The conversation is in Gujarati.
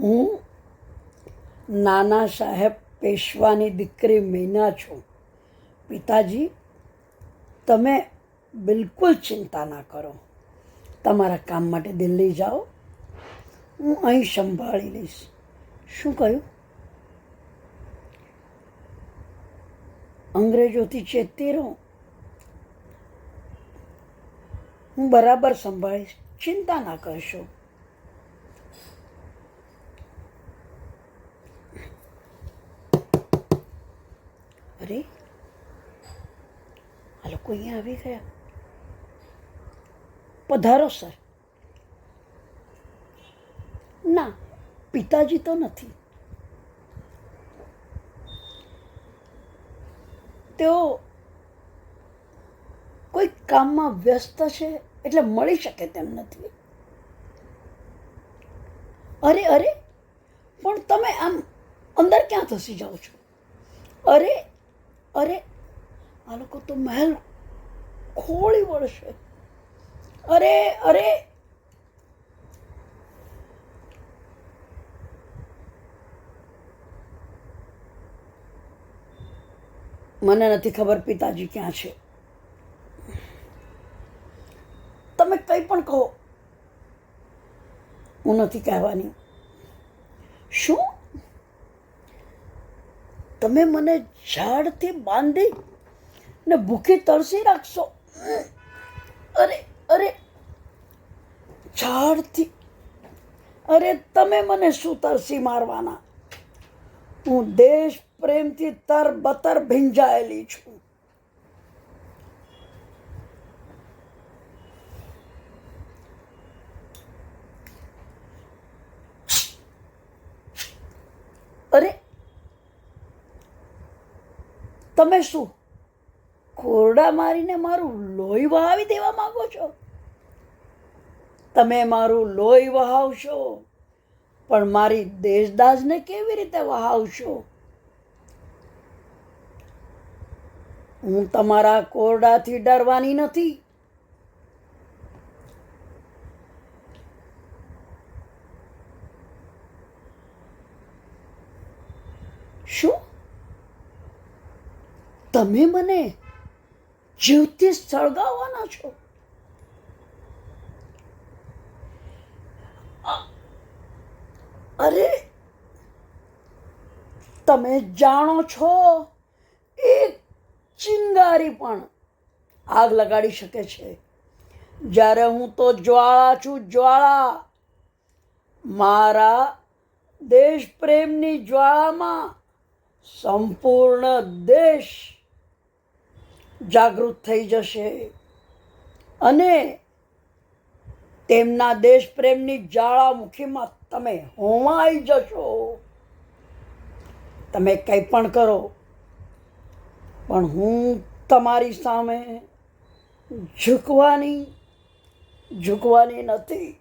હું નાના સાહેબ પેશવાની દીકરી મીના છું. પિતાજી, તમે બિલકુલ ચિંતા ના કરો. તમારા કામ માટે દિલ્હી જાઓ. હું અહીં સંભાળી લઈશ. શું કહ્યું? અંગ્રેજોથી ચેતી રહો. હું બરાબર સંભાળીશ. ચિંતા ના કરશો. અરે, આ લોકો અહીંયા આવી ગયા. પધારો, સર. ના, પિતાજી તો નથી. તેઓ કોઈ કામમાં વ્યસ્ત છે એટલે મળી શકે તેમ નથી. અરે અરે, પણ તમે આમ અંદર ક્યાં ધસી જાઓ છો? અરે અરે, આ લોકો તો મહેલ ખોળી વળશે. અરે અરે. મને નથી ખબર પિતાજી ક્યાં છે. તમે કંઈ પણ કહો. હું નથી કહેવાની. શું? તમે મને ઝાડથી બાંધી ને ભૂખી તરસી રાખશો. અરે અરે, ઝાડથી. અરે, તમે મને શું તરસી મારવાના? હું દેશ પ્રેમથી તર બતર ભીંજાયેલી છું અરે તમે શું ખોરડા મારીને મારું લોહી વહાવી દેવા માગો છો? તમે મારું લોહી વહાવશો, પણ મારી દેશદાજને કેવી રીતે વહાવશો? હું તમારા કોરડાથી ડરવાની નથી. શું? તમે મને જીવથી સળગાવવાના છો? અરે, તમે જાણો છો, એક ચિંગારી પણ આગ લગાડી શકે છે. જ્યારે હું તો જ્વાળા છું, જ્વાળા. મારા દેશ પ્રેમની જ્વાળામાં સંપૂર્ણ દેશ જાગૃત થઈ જશે. અને તેમના દેશપ્રેમની જાળામુખીમાં તમે હોમાઈ જશો. તમે કંઈ પણ કરો, પણ હું તમારી સામે ઝૂકવાની ઝૂકવાની નથી.